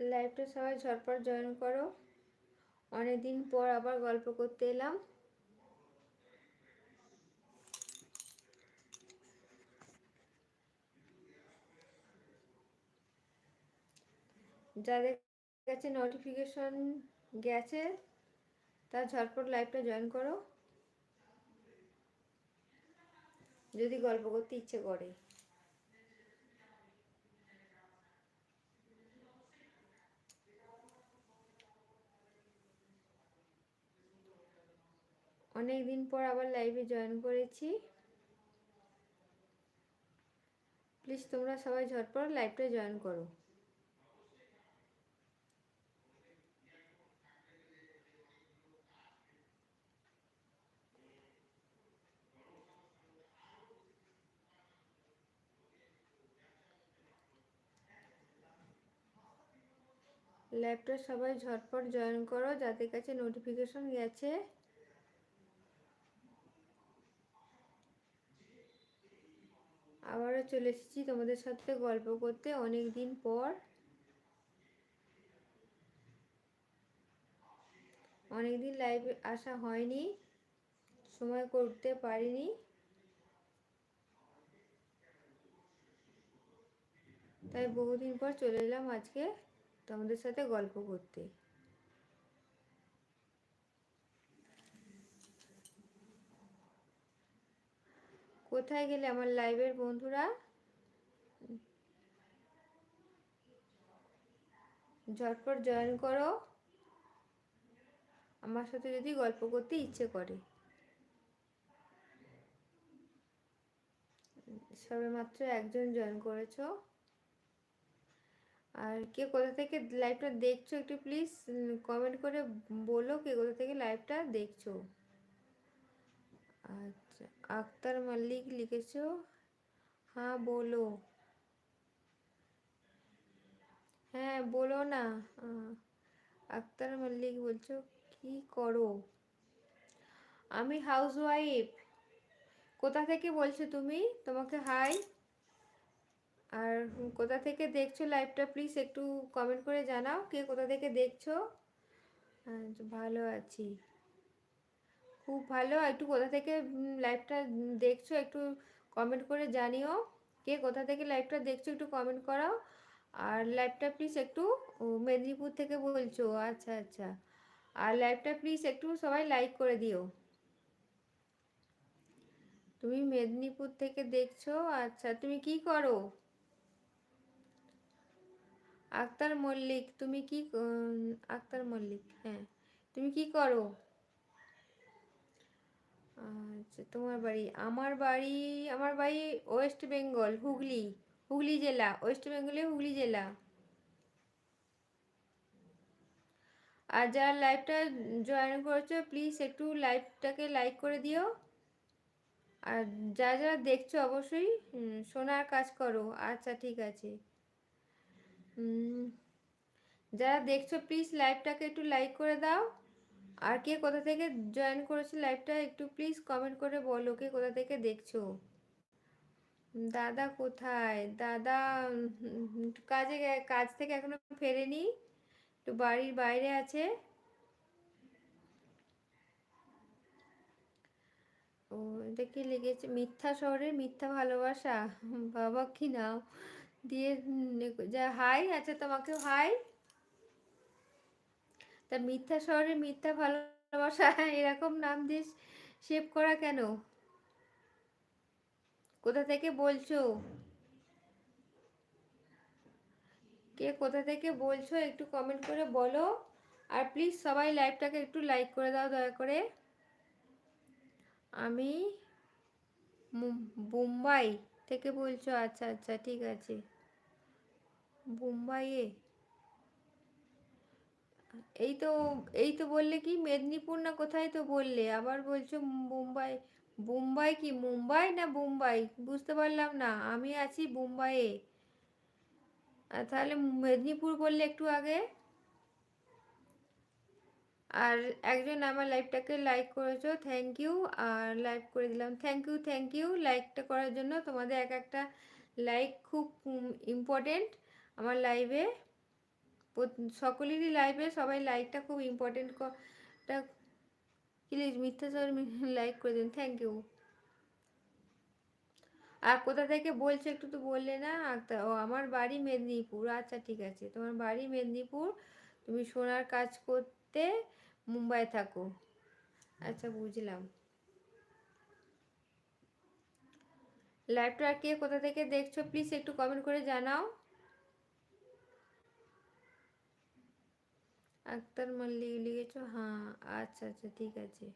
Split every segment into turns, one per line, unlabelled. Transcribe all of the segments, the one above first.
লাইভটা সবাই ঝটপট জয়েন করো। অনেকদিন পর আবার গল্প করতে এলাম। যাদের কাছে নোটিফিকেশন গেছে, তার ঝটপট লাইভটা জয়েন করো। যদি গল্প করতে ইচ্ছে করে। অনেক দিন পর আবার লাইভে জয়েন করেছি। প্লিজ তোমরা সবাই ঝটপট লাইভটা জয়েন করো। ল্যাপটপ সবাই ঝটপট জয়েন করো, যাদের কাছে নোটিফিকেশন গেছে। আবারও চলে এসেছি তোমাদের সাথে গল্প করতে অনেক দিন পর। অনেকদিন লাইভে আসা হয়নি, সময় করতে পারিনি। তাই বহুদিন পর চলে এলাম আজকে তোমাদের সাথে গল্প করতে। কোথায় গেলে আমার লাইভের বন্ধুরা? ঝটপট জয়েন করো। আমার সাথে যদি গল্প করতে ইচ্ছে করে। সবে মাত্র একজন জয়েন করেছ। আর কে কোথা থেকে লাইভটা দেখছ একটু প্লিজ কমেন্ট করে বলো কে কোথা থেকে লাইভটা দেখছ। আক্তার মল্লিক লিখেছো? হ্যাঁ বলো। হ্যাঁ বলো না। আক্তার মল্লিক বলছো, কি করো? আমি হাউস ওয়াইফ কোথা থেকে বলছো তুমি? তোমাকে হাই। আর কোথা থেকে দেখছ লাইভটা, প্লিজ একটু কমেন্ট করে জানাও, কে কোথা থেকে দেখছ? ভালো আছি। খুব ভালো। একটু কোথা থেকে লাইভটা দেখছ একটু কমেন্ট করে জানিও। কে কোথা থেকে লাইভটা দেখছ একটু কমেন্ট করাও। আর লাইভটা প্লিজ একটু মেদিনীপুর থেকে বলছো। আচ্ছা আচ্ছা। আর লাইভটা প্লিজ একটু সবাই লাইক করে দিও। তুমি মেদিনীপুর থেকে দেখছ? আচ্ছা তুমি কি করো? আক্তার মল্লিক, তুমি কি আক্তার মল্লিক হ্যাঁ। তুমি কি করো? আচ্ছা তোমার বাড়ি, আমার বাড়ি আমার বাড়ি ওয়েস্ট বেঙ্গল হুগলি হুগলি জেলা ওয়েস্ট বেঙ্গলে হুগলি জেলা। আর যারা লাইভটা জয়েন করেছ প্লিজ একটু লাইভটাকে লাইক করে দিও। আর যা যা দেখছ অবশ্যই শোনার কাজ করো। আচ্ছা ঠিক আছে। যারা দেখছ প্লিজ লাইভটাকে একটু লাইক করে দাও। আর কে কোথা থেকে জয়েন করেছে লাইভটা একটু প্লিজ কমেন্ট করে বলো, কে কোথা থেকে দেখছ? দাদা কোথায়? দাদা কাজে কাজ থেকে এখনও ফেরেনি, একটু বাড়ির বাইরে আছে। ও, এটা কি লিখেছে? মিথ্যা শহরের মিথ্যা ভালোবাসা? বাবা কি নাও দিয়ে যা হাই আচ্ছা তোমাকেও হাই তা মিথ্যা শহরে মিথ্যা ভালোবাসা এরকম নাম দিয়ে সেভ করা কেন? কোথা থেকে বলছো? কে কোথা থেকে বলছো একটু কমেন্ট করে বলো। আর প্লিজ সবাই লাইভটাকে একটু লাইক করে দাও দয়া করে। আমি মুম্বাই থেকে বলছো। আচ্ছা আচ্ছা ঠিক আছে। মুম্বাইয়ে? এই তো এই তো বললে কি? মেদিনীপুর না কোথায় তো বললে? আবার বলছো মুম্বাই। মুম্বাই কি? মুম্বাই না মুম্বাই বুঝতে পারলাম না। আমি আছি মুম্বাইয়ে তাহলে মেদিনীপুর বললে একটু আগে। আর একজন আমার লাইভটাকে লাইক করেছ থ্যাংক ইউ আর লাইক করে দিলাম। থ্যাংক ইউ থ্যাংক ইউ লাইকটা করার জন্য তোমাদের এক একটা লাইক খুব ইম্পর্টেন্ট আমার লাইভে সকলেরই লাইভে সবাই লাইকটা খুব ইম্পর্টেন্ট প্লিজ মিথ্যা স্বর লাইক করে দিন। থ্যাংক ইউ আর কোথা থেকে বলছে একটু তো বললে না? ও আমার বাড়ি মেদিনীপুর। আচ্ছা ঠিক আছে। তোমার বাড়ি মেদিনীপুর। তুমি সোনার কাজ করতে মুম্বাই থাকো। আচ্ছা বুঝলাম। লাইভটা কে কোথা থেকে দেখছ? প্লিজ একটু কমেন্ট করে জানাও। আক্তার মল্লিক লিখেছো? হ্যাঁ আচ্ছা আচ্ছা ঠিক আছে।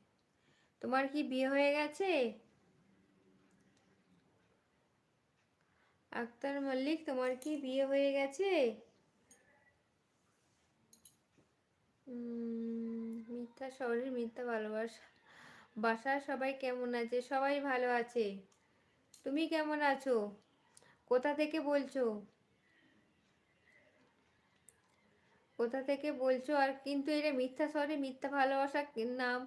তোমার কি বিয়ে হয়ে গেছে? আক্তার মল্লিক, তোমার কি বিয়ে হয়ে গেছে? মিথ্যা, শহরের মিথ্যা ভালোবাসা। বাসার সবাই কেমন আছে? সবাই ভালো আছে। তুমি কেমন আছো? কোথা থেকে বলছো? কোথা থেকে বলছো? আর কিন্তু এটা মিথ্যা স্বরে মিথ্যা ভালোবাসা নাম?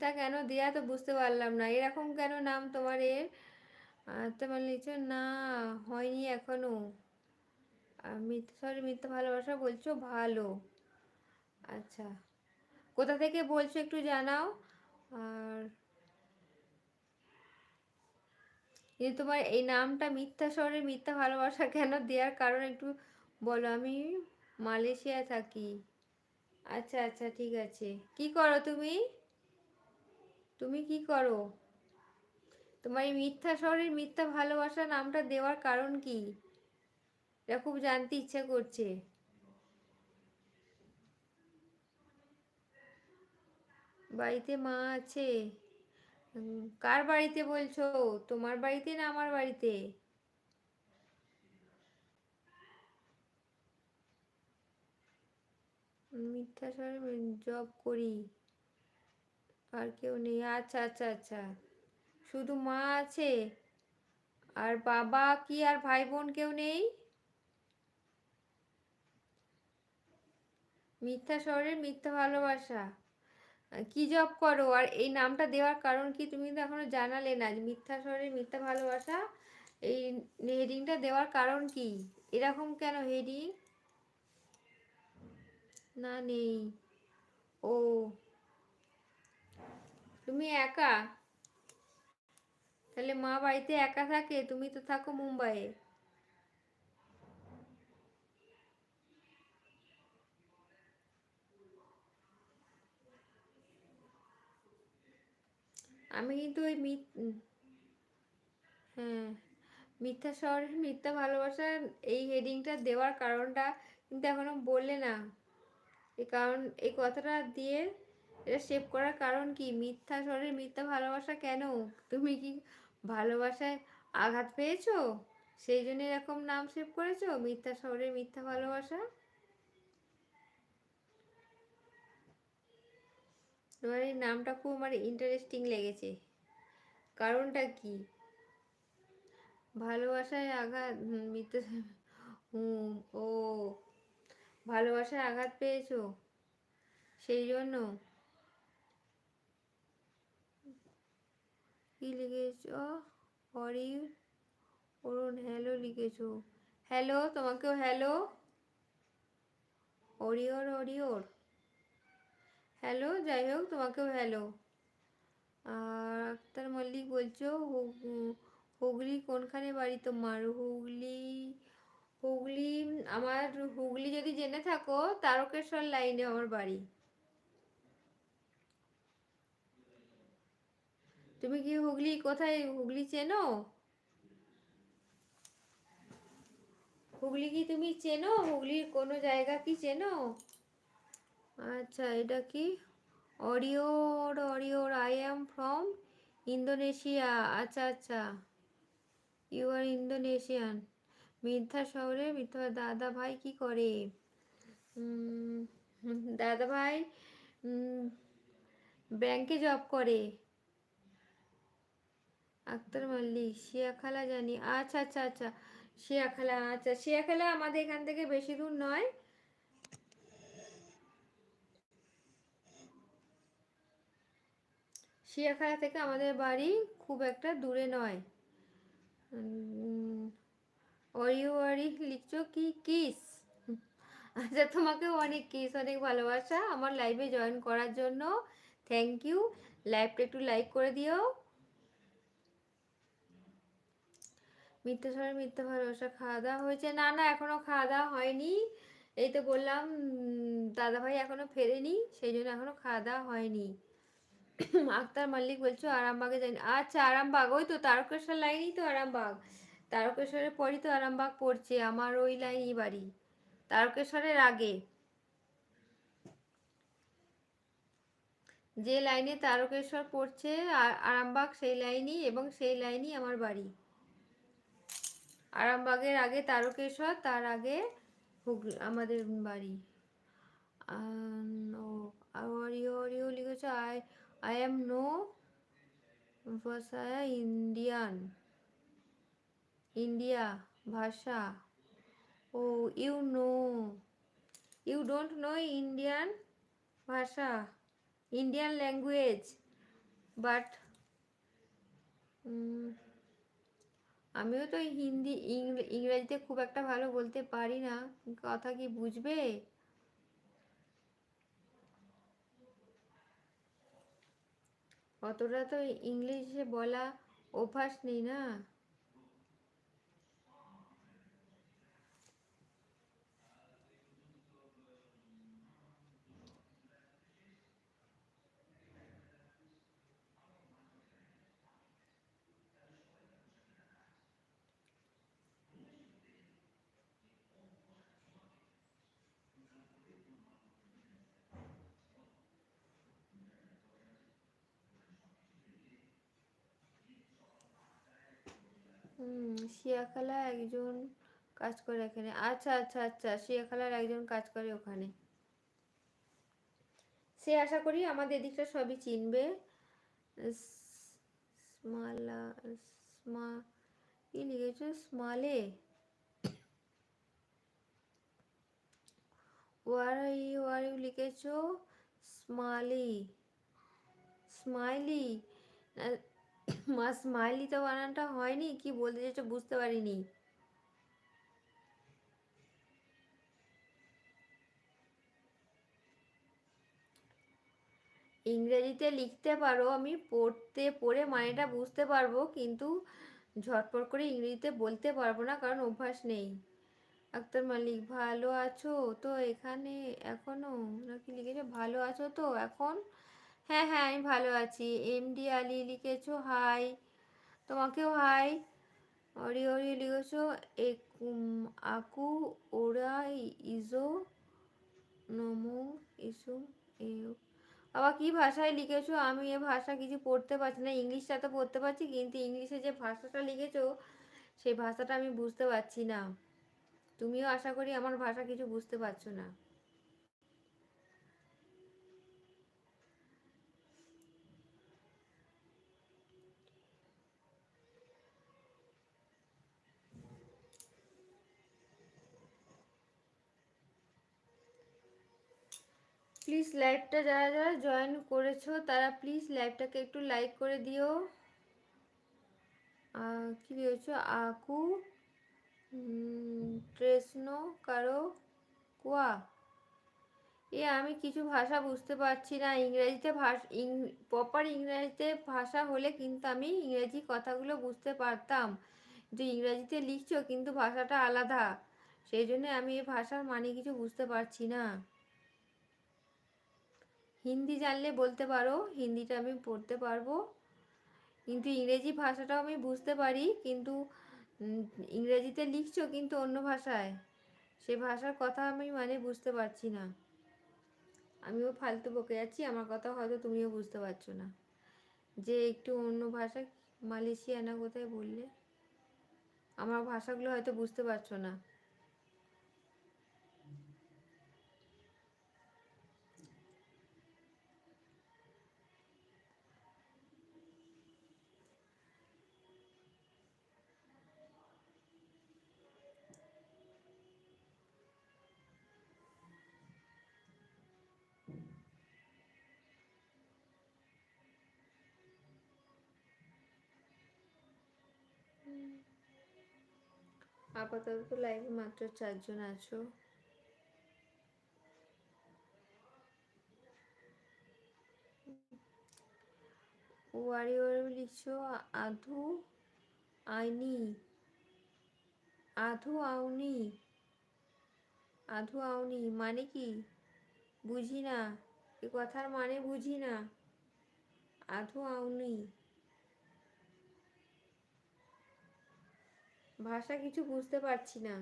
তা কেন দেয়া তো বুঝতে পারলাম না। এরকম কেন নাম তোমার এর? তোমার লিখছো, না, হয়নি এখনও। মিথ্যা স্বরে মিথ্যা ভালোবাসা বলছো, ভালো। আচ্ছা। কোথা থেকে বলছো একটু জানাও? আর কিন্তু তোমার এই নামটা মিথ্যা স্বরে মিথ্যা ভালোবাসা কেন দেওয়ার কারণ একটু বলো। আমি মালয়েশিয়ায় থাকি। আচ্ছা আচ্ছা ঠিক আছে। কি করো তুমি? তুমি কি করো? তোমার এই মিথ্যা শহরের মিথ্যা ভালোবাসা নামটা দেওয়ার কারণ কি? এটা খুব জানতে ইচ্ছে করছে। বাড়িতে মা আছে। কার বাড়িতে বলছো? তোমার বাড়িতে না আমার বাড়িতে? মিথ্যা স্বরে জব করি। আর কেউ নেই। আচ্ছা আচ্ছা আচ্ছা। শুধু মা আছে। আর বাবা কি আর ভাই বোন কেউ নেই? মিথ্যা শহরের মিথ্যা ভালোবাসা। কি জব করো? আর এই নামটা দেওয়ার কারণ কি তুমি তো এখনও জানালে না যে মিথ্যা শহরের মিথ্যা ভালোবাসা? এই হেডিংটা দেওয়ার কারণ কি? এরকম কেন হেডিং না নেই ও। তুমি একা? তাহলে মা বাড়িতে একা থাকে? তুমি তো থাকো মুম্বাইয়ে। আমি কিন্তু ওই হ্যাঁ মিথ্যা শহরের মিথ্যা ভালোবাসা এই হেডিংটা দেওয়ার কারণটা কিন্তু এখনও বললে না। এই কারণ, এই কথাটা দিয়ে এটা সেভ করার কারণ কি? মিথ্যা স্বরের মিথ্যা ভালোবাসা কেন? তুমি কি ভালোবাসায় আঘাত পেয়েছ? সেই জন্য এরকম নাম সেভ করেছ? মিথ্যা স্বরের মিথ্যা ভালোবাসা? তোমার এই নামটা খুব আমার ইন্টারেস্টিং লেগেছে। কারণটা কি? ভালোবাসায় আঘাত মিথ্যা, হুম, ও ভালোবাসায় আঘাত পেয়েছ? সেই জন্য। কি লিখেছ? হরি অরুণ হ্যালো লিখেছ। হ্যালো তোমাকেও হ্যালো অরিওর অরিওর। হ্যালো যাই হোক, তোমাকেও হ্যালো আর আক্তার মল্লিক বলছো হুগলি কোনখানে বাড়ি তোমার? হুগলি হুগলি, আমার হুগলি যদি জেনে থাকো, তারকেশ্বর লাইনে আমার বাড়ি। তুমি কি হুগলি কোথায়? হুগলি চেনো? হুগলি কি তুমি চেনো? হুগলির কোনো জায়গা কি চেনো? আচ্ছা এটা কি? অরিওর অরিওর আই এম ফ্রম ইন্দোনেশিয়া আচ্ছা আচ্ছা। ইউ আর ইন্দোনেশিয়ান মিথ্যা শহরে মিথ্যা দাদা ভাই কি করে? দাদা ভাই ব্যাংকে জব করে। আক্তার মাল্লিক, শিয়াখালা জানি। আচ্ছা আচ্ছা আচ্ছা শিয়াখালা আচ্ছা শিয়াখালা আমাদের এখান থেকে বেশি দূর নয়। শিয়াখালা থেকে আমাদের বাড়ি খুব একটা দূরে নয়। অরি লিখছো কি কিস আচ্ছা তোমাকেও অনেক কিস অনেক ভালোবাসা। আমার লাইভে জয়েন করার জন্য। থ্যাংক ইউ লাইভটা একটু লাইক করে দিও। মিথ্যা স্বরে মিথ্যা ভালোবাসা খাওয়া দাওয়া হয়েছে। না না, এখনও খাওয়া দাওয়া হয়নি। এই তো বললাম দাদাভাই এখনও ফেরেনি, সেই জন্য এখনও খাওয়া দাওয়া হয়নি। আক্তার মাল্লিক বলছো, আরামবাগে যাইনি আচ্ছা আরামবাগ, ওই তো তারকেশ্বর লাইনই তো আরামবাগ। তারকেশ্বরের পরই তো আরামবাগ পড়ছে, আমার ওই লাইনই বাড়ি। তারকেশ্বরের আগে। যে লাইনে তারকেশ্বর পড়ছে আরামবাগ সেই লাইনই এবং সেই লাইনই আমার বাড়ি। আরামবাগের আগে তারকেশ্বর, তার আগে হুগলি, আমাদের বাড়ি। লিখেছে, I I, am, no Indian. India ভাষা। ও you know you don't know Indian ভাষা ইন্ডিয়ান ল্যাঙ্গুয়েজ বাট আমিও তো হিন্দি ইংরেজিতে খুব একটা ভালো বলতে পারি না। কথা কি বুঝবে? অতটা তো ইংলিশে বলা অভ্যাস নেই না। হুম শিয়াখালা একজন কাজ করে এখানে। আচ্ছা আচ্ছা আচ্ছা শিয়াখালার একজন কাজ করে ওখানে। সে আশা করি আমাদের এদিকটা সবই চিনবে। স্মালা, স্মা, কি লিখেছো? স্মালে? ওয়ার ইউ আর ইউ লিখেছো? স্মালি। স্মাইলি? মা স্মাইলি তো বানানটা হয়নি, কি বলতে চাইছো বুঝতে পারিনি। ইংরেজিতে লিখতে পারো, আমি পড়তে পড়ে মানেটা বুঝতে পারব, কিন্তু ঝটপট করে ইংরেজিতে বলতে পারব না, কারণ অভ্যাস নেই। আক্তার মালিক, ভালো আছো তো এখানে এখনও? নাকি লিখেছে, ভালো আছো তো এখন? হ্যাঁ হ্যাঁ আমি ভালো আছি। এমডি আলি লিখেছো হাই তোমাকেও হাই অরি অরি লিখেছো আকু ওরা ইজো, নমো, ইসু, এও। আবার কী ভাষায় লিখেছো? আমি এ ভাষা কিছু পড়তে পারছি না। ইংলিশটা তো পড়তে পারছি, কিন্তু ইংলিশে যে ভাষাটা লিখেছো, সেই ভাষাটা আমি বুঝতে পারছি না। তুমিও আশা করি আমার ভাষা কিছু বুঝতে পারছ না। প্লিজ লাইভটা যারা যারা জয়েন করেছ, তারা প্লিজ লাইভটাকে একটু লাইক করে দিও। কি দিয়েছ? আকু ট্রেসনো কারও, কুয়া। এ, আমি কিছু ভাষা বুঝতে পারছি না। ইংরেজিতে ভাষা প্রপার ইংরেজিতে ভাষা হলে কিন্তু আমি ইংরেজি কথাগুলো বুঝতে পারতাম। যে ইংরেজিতে লিখছো, কিন্তু ভাষাটা আলাদা। সেই জন্য আমি এই ভাষার মানে কিছু বুঝতে পারছি না। হিন্দি জানলে বলতে পারো, হিন্দিটা আমি পড়তে পারব। কিন্তু ইংরেজি ভাষাটাও আমি বুঝতে পারি, কিন্তু ইংরেজিতে লিখছো কিন্তু অন্য ভাষায়। সে ভাষার কথা আমি মানে বুঝতে পারছি না। আমিও ফালতু বকে যাচ্ছি, আমার কথা হয়তো তুমিও বুঝতে পারছ না। যে একটু অন্য ভাষা মালয়েশিয়া না কোথায় বললে? আমার ভাষাগুলো হয়তো বুঝতে পারছ না। আপাতত লাইভে মাত্র চারজন আছো। ওয়ারিওর লিখছো, আধু আইনি, আধু আউনি আধু আউনি মানে কি? বুঝি না এ কথার মানে বুঝি না আধু আউনি। ভাষা কিছু বুঝতে পারছি না।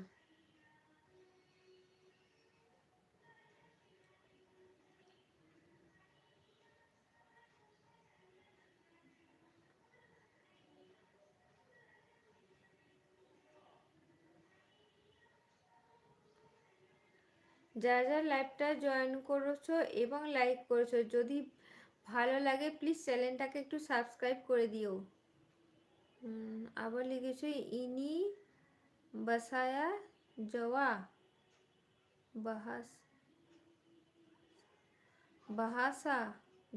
যারা যারা লাইভটা জয়েন করেছ এবং লাইক করেছ, যদি ভালো লাগে প্লিজ চ্যানেলটাকে একটু সাবস্ক্রাইব করে দিও। আবার লিখেছো, ইনি বসায়া জওয়া বাহাস, বাহাসা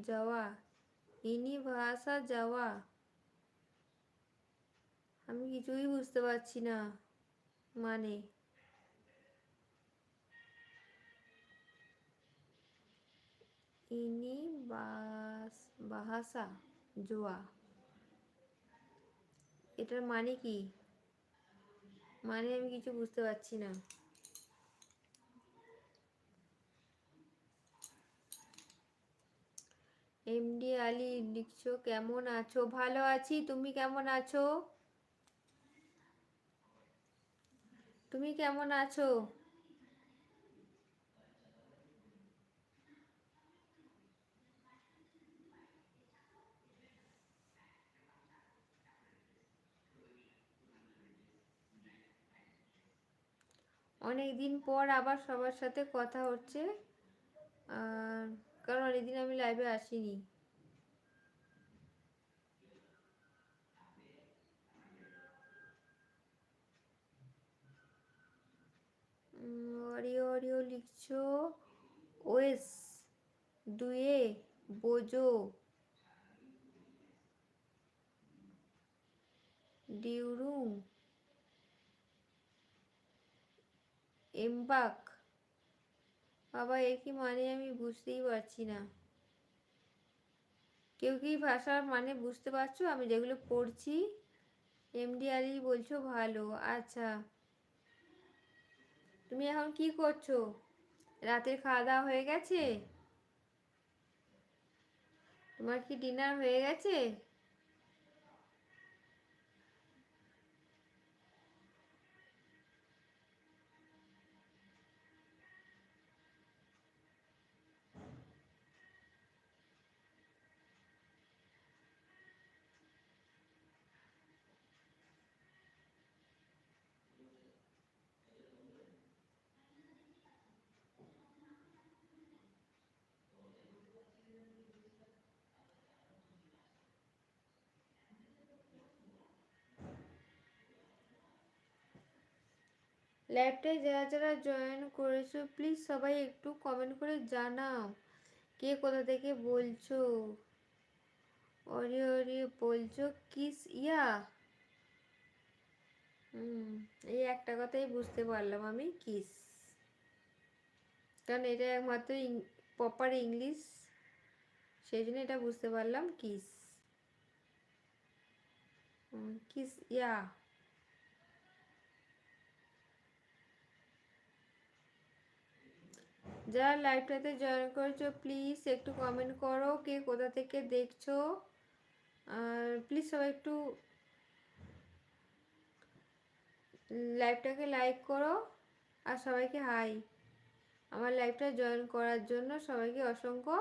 যাওয়া, ইনি ভাষা যাওয়া। আমি কিছুই বুঝতে পারছি না মানে। ইনি বাস, বাহাসা জোয়া এটার মানে কি? মানে আমি কিছু বুঝতে পারছি না। এমডি আলী, লিখছো, কেমন আছো? ভালো আছি, তুমি কেমন আছো? তুমি কেমন আছো? অনেক দিন পর আবার সবার সাথে কথা হচ্ছে। কারণ অনেকদিন আমি লাইভে আসিনি। অরিও অরিও লিখছো? ওয়েস, দুয়ে, বোজো। ডিউরুং এমবাক। বাবা এর কি মানে আমি বুঝতেই পারছি না। কেউ কি ভাষার মানে বুঝতে পারছ? আমি যেগুলো পড়ছি এমডি আলি বলছো ভালো। আচ্ছা। তুমি এখন কি করছ? রাতের খাওয়া দাওয়া হয়ে গেছে? তোমার কি ডিনার হয়ে গেছে? ল্যাবটায় যারা যারা জয়েন করেছ প্লিজ সবাই একটু কমেন্ট করে জানাও। কে কোথা থেকে বলছো? অরে অরে বলছো, কিস, ইয়া। হুম, এই একটা কথাই বুঝতে পারলাম আমি, কিস। কারণ এটা একমাত্র প্রপার ইংলিশ সেই জন্য এটা বুঝতে পারলাম, কিস। Kiss, yeah. যারা লাইভটাতে জয়েন করেছ প্লিজ একটু কমেন্ট করো কে কোথা থেকে দেখছ। আর প্লিজ সবাই একটু লাইভটাকে লাইক করো আর সবাইকে হাই আমার লাইভটা জয়েন করার জন্য সবাইকে অসংখ্য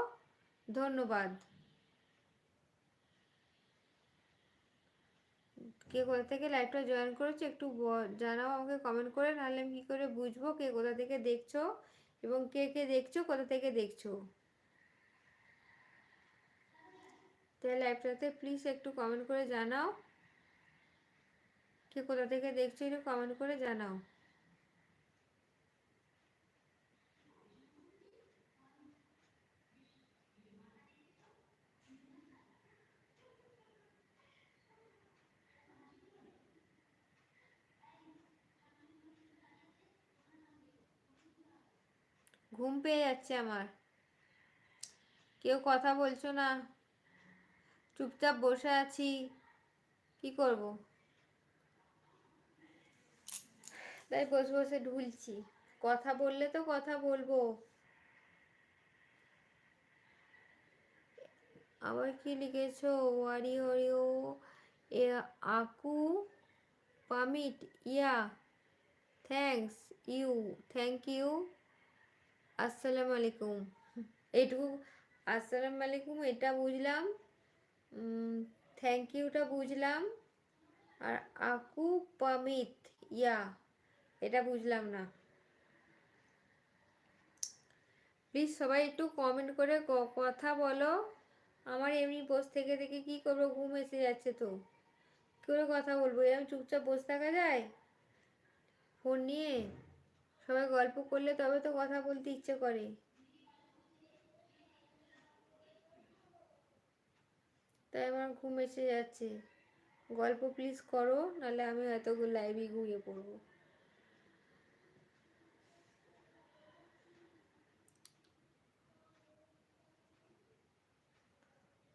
ধন্যবাদ। কে কোথা থেকে লাইভটা জয়েন করেছ একটু জানাও আমাকে কমেন্ট করে, নাহলে আমি কী করে বুঝব কে কোথা থেকে দেখছ। এবং কে কে দেখছ, কোথা থেকে দেখছ? তাহলে লাইভটাতে প্লিজ একটু কমেন্ট করে জানাও। কে কোথা থেকে দেখছ, একটু কমেন্ট করে জানাও। ঘুম পেয়ে যাচ্ছে আমার। কেউ কথা বলছো না। চুপচাপ বসে আছি। কি করব? তাই বসে বসে ঢুলছি। কথা বললে তো কথা বলব। আবার কি লিখেছো? ওয়ারি হরিও এ আকু permit, yeah thanks you, thank you. আসসালামু আলাইকুম। এইটুকু আসসালামু আলাইকুম, এটা বুঝলাম। থ্যাংক ইউটা বুঝলাম। আর আকু পামিত, ইয়া, এটা বুঝলাম না। প্লিজ সবাই একটু কমেন্ট করে কথা বলো। আমার এমনি বসে থেকে থেকে কি করব, ঘুম এসে যাচ্ছে তো। কী করে কথা বলব? আমি চুপচাপ বসে থাকা যায়? ফোন নিয়ে? সবাই গল্প করলে তবে তো কথা বলতে ইচ্ছে করে। তাই আমার ঘুম এসে যাচ্ছে। গল্প প্লিজ করো, নাহলে আমি হয়তো লাইভে ঘুমিয়ে পড়ব।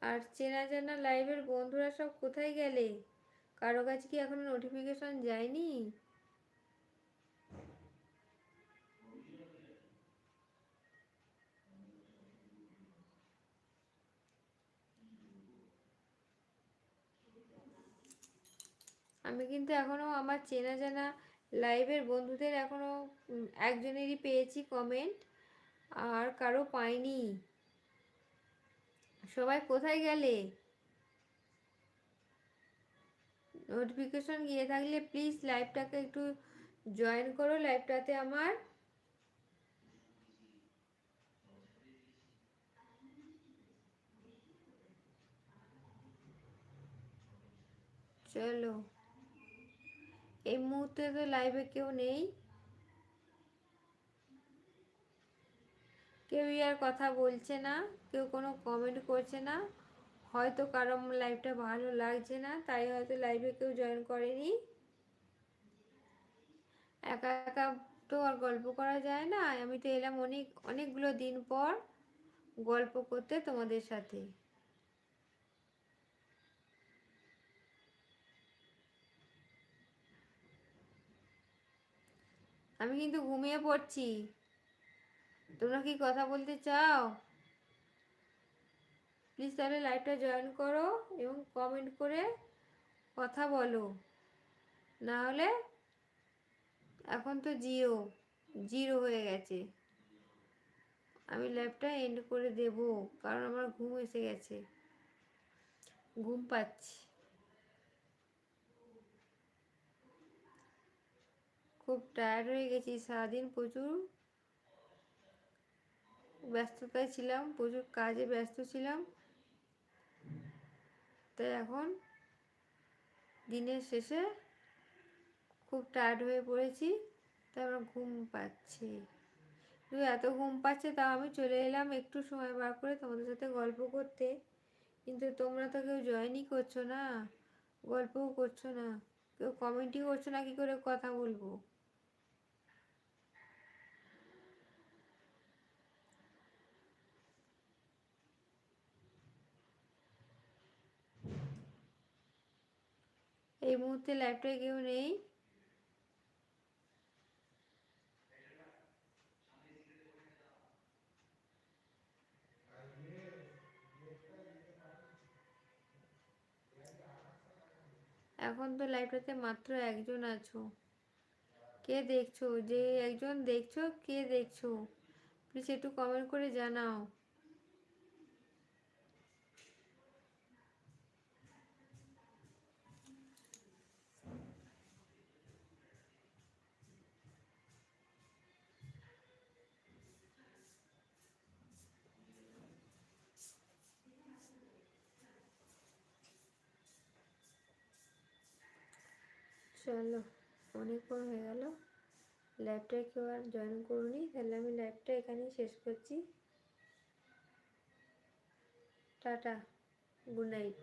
আর চেনা জানা লাইভের বন্ধুরা সব কোথায় গেলে? কারও কাছে কি এখনও নোটিফিকেশন যায়নি? আমি কিন্তু এখনও আমার চেনা জানা লাইভের বন্ধুদের এখনও একজনেরই পেয়েছি কমেন্ট আর কারও পাইনি। সবাই কোথায় গেলে? নোটিফিকেশন গিয়ে থাকলে প্লিজ লাইভটাকে একটু জয়েন করো লাইভটাতে আমার। চলো। এই মুহূর্তে তো লাইভে কেউ নেই। কেউই আর কথা বলছে না, কেউ কোনো কমেন্ট করছে না। হয়তো কারও লাইভটা ভালো লাগছে না, তাই হয়তো লাইভে কেউ জয়েন করেনি। একা একা তো আর গল্প করা যায় না। আমি তো এলাম অনেক, অনেকগুলো দিন পর গল্প করতে তোমাদের সাথে। আমি কিন্তু ঘুমিয়ে পড়ছি। তোমরা কি কথা বলতে চাও? প্লিজ তাহলে লাইভটা জয়েন করো এবং কমেন্ট করে কথা বলো। না হলে এখন তো জিও জিরো হয়ে গেছে। আমি লাইভটা এন্ড করে দেব, কারণ আমার ঘুম এসে গেছে। ঘুম পাচ্ছি। খুব টায়ার্ড হয়ে গেছি, সারাদিন প্রচুর ব্যস্ততায় ছিলাম, প্রচুর কাজে ব্যস্ত ছিলাম। তাই এখন দিনের শেষে খুব টায়ার্ড হয়ে পড়েছি, তাই আমার ঘুম পাচ্ছি। কিন্তু এত ঘুম পাচ্ছে, তাও আমি চলে এলাম একটু সময় বার করে তোমাদের সাথে গল্প করতে। কিন্তু তোমরা তো কেউ জয়েনই করছ না, গল্পও করছ না, কেউ কমেন্টই করছ না, কি করে কথা বলব? এই মুহূর্তে লাইভটায় কেউ নেই। এখন তো লাইভটাতে মাত্র একজন আছো। কে দেখছ? যে একজন দেখছ, কে দেখছ? প্লিজ একটু কমেন্ট করে জানাও। চলো অনেকক্ষণ হয়ে গেল। লাইভটায় কেউ আর জয়েন করুনি, তাহলে আমি লাইভটা এখানেই শেষ করছি। Tata good night